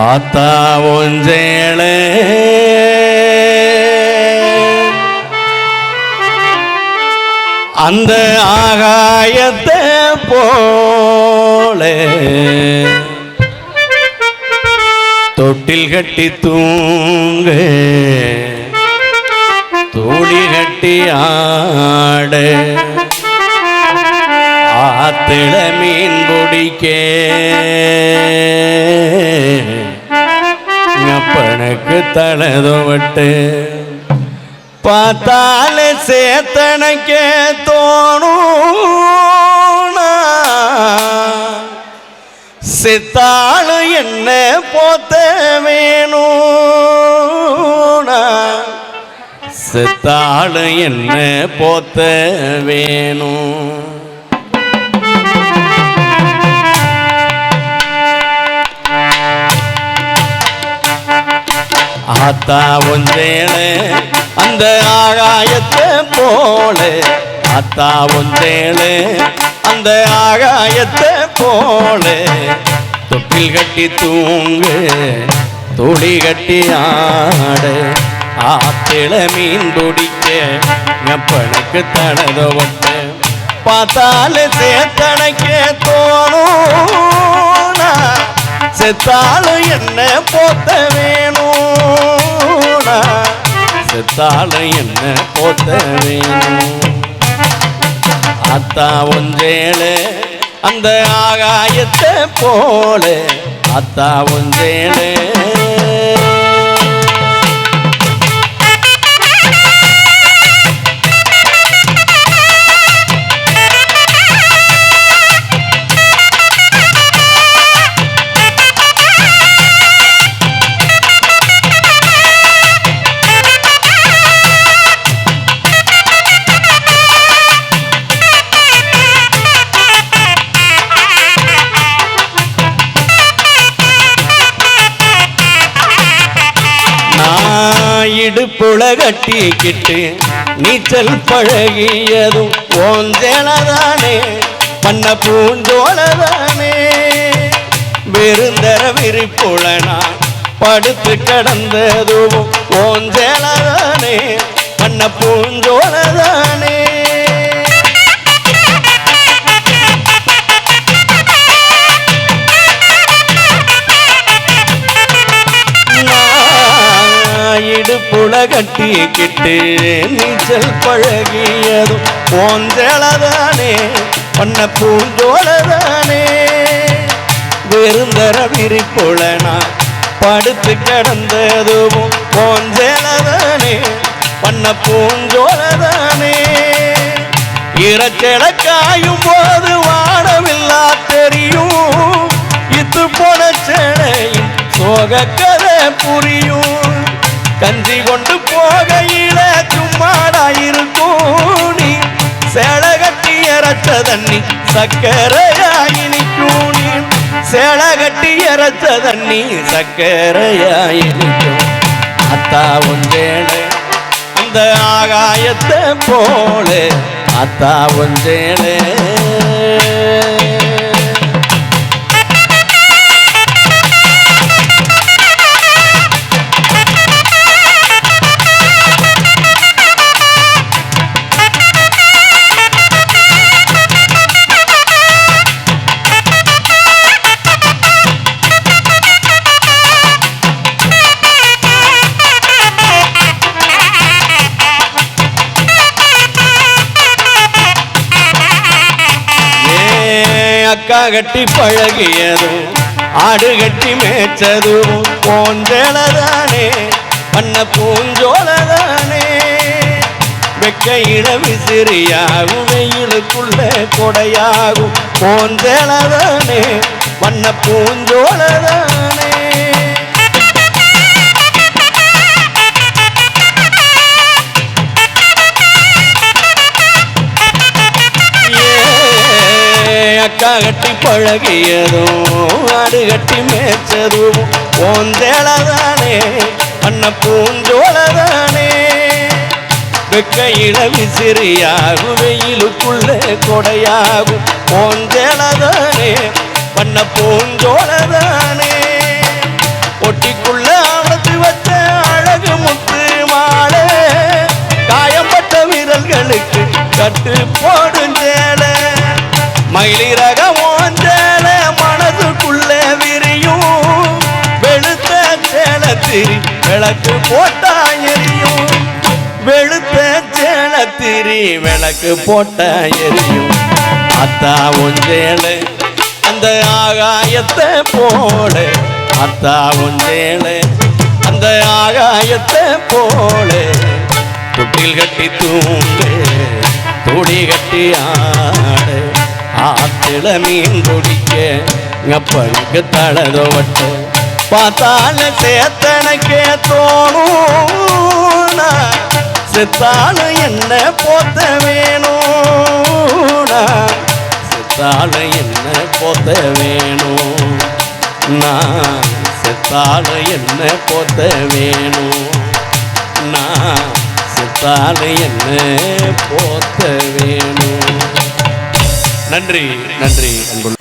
ஆத்தா ஒஞ்சேளே அந்த ஆகாயத்தை போல. தொட்டில் கட்டி தூங்க. தூளி கட்டி ஆட. ஆத்திட மீன் பிடிக்க. அப்பனுக்கு தலதுவட்டு பார்த்தாலே சேத்தனைக்க தோணும் சித்தாளு என்ன போத்த வேணும் சித்தாளு என்ன போத்த வேணும். ஆத்தா ஒன்றேனே அந்த ஆகாயத்தை போல. ஆத்தா ஒன்றேனே அந்த ஆகாயத்தை போல. தொட்டில் கட்டி தூங்கு துளி கட்டி ஆடு. ஆத்தில மீன் பிடிக்க எப்பனுக்கு தடத ஒட்டு பார்த்தாலே சேத்தனைக்கே தோணும். செத்தாலும் என்ன போத்த வேணும். போன செத்தால என்ன போத்த வேணும்? அத்தா ஒன்றேளு அந்த ஆகாயத்தை போல. அத்தா ஒன்றேளு நான் இடுப்புல கட்டிக்கிட்டு நீச்சல் பழகியதும் ஓஞ்சேனதானே பண்ண பூஞ்சோலதானே விருந்தர விரிப்புலனா படுத்து கடந்ததுவும் ஓஞ்சேனதானே பண்ண பூஞ்சோலதானே இடுப்புல கட்டிக்கிட்டு நீச்சல் பழகியதும் போஞ்சளதானே பண்ண பூஞ்சோளதானே. வெறுந்தர விரிப்புல நான் படுத்து கிடந்ததுவும் போஞ்சளதானே பண்ண பூஞ்சோளதானே. இறச்சல காயும் போது வானமில்லா தெரியும் இத்து போன சேனையின் சோக கதை புரியும். கஞ்சி கொண்டு போகையில சும்மாடா இருக்கும் நீ? சேலை கட்டி இறச்ச தண்ணி சக்கரையாயினி நிற்கும் சேலை கட்டி இறச்ச தண்ணி சக்கரையாயி அத்தா ஒன்றேளே அந்த ஆகாயத்தை போல. அத்தா ஒன்றேளே ஏ கட்டி பழகியதும் ஆடு கட்டி மேய்ச்சதும் போன்றதானே பண்ண பூஞ்சோலதானே. வெக்கையிட விசிறியாகும் வெயிலுக்குள்ள கொடையாகும் போன்றதானே பண்ண பூஞ்சோலதானே. கட்டி பழகியதும் ஆடு கட்டி மேய்ச்சதும் ஓந்தேளதானே அண்ண பூஞ்சோளதானே வெக்கையில விசிறியாகும் வெயிலுக்குள்ளே கொடையாகும் ஓந்தேளதானே பண்ண பூஞ்சோளதானே ஒட்டிக்குள்ள அமர்த்து வச்ச அழகு முத்து மாலை காயம்பட்ட விரல்களுக்கு கட்டு போடுங்க மயிலிறகம் ஒன்றல மனதுக்குள்ள விரியும். வெளுத்த சேலத்திரி விளக்கு போட்டா எரியும். வெளுத்த சேலத்திரி விளக்கு போட்டா எரியும். அத்தா ஒன்றேழு அந்த ஆகாயத்தை போல. அத்தா ஒன்றேழு அந்த ஆகாயத்தை போல. தொட்டில் கட்டி தூங்கு துடி கட்டி ஆடு. ஆத்துல மீன் குடிக்க ngப்பனுக்கு தளதோவட்டு பார்த்தால சேத்தனக்கே தோணும் நான் செத்தாலும் என்ன போத்த வேணும் நான் செத்தாலும் என்ன போத்த வேணும் நான் செத்தாலும் என்ன போத்த வேணும் நான் செத்தாலும் என்ன போத்த வேணும். நன்றி நன்றி அன்புள்ள